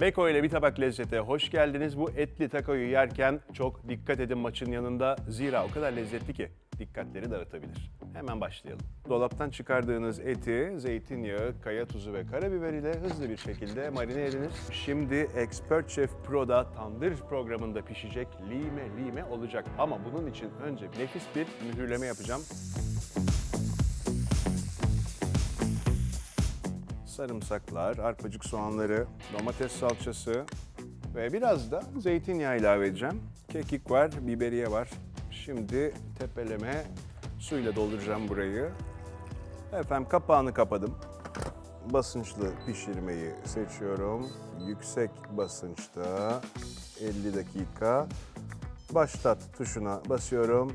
Beko ile bir tabak lezzete hoş geldiniz. Bu etli takoyu yerken çok dikkat edin maçın yanında. Zira o kadar lezzetli ki dikkatleri dağıtabilir. Hemen başlayalım. Dolaptan çıkardığınız eti zeytinyağı, kaya tuzu ve karabiber ile hızlı bir şekilde marine ediniz. Şimdi Expert Chef Pro'da tandır programında pişecek lime lime olacak. Ama bunun için önce nefis bir mühürleme yapacağım. Sarımsaklar, arpacık soğanları, domates salçası ve biraz da zeytinyağı ilave edeceğim. Kekik var, biberiye var. Şimdi tepeleme suyla dolduracağım burayı. Efendim kapağını kapadım. Basınçlı pişirmeyi seçiyorum. Yüksek basınçta 50 dakika. Başlat tuşuna basıyorum.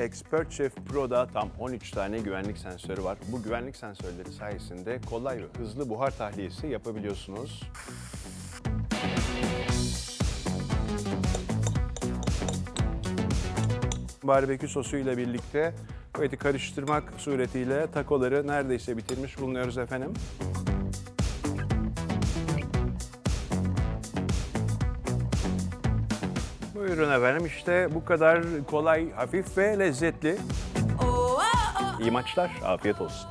Expert Chef Pro'da tam 13 tane güvenlik sensörü var. Bu güvenlik sensörleri sayesinde kolay ve hızlı buhar tahliyesi yapabiliyorsunuz. Barbekü sosuyla birlikte bu eti karıştırmak suretiyle takoları neredeyse bitirmiş bulunuyoruz efendim. Buyurun efendim işte bu kadar kolay, hafif ve lezzetli. İyi maçlar, afiyet olsun.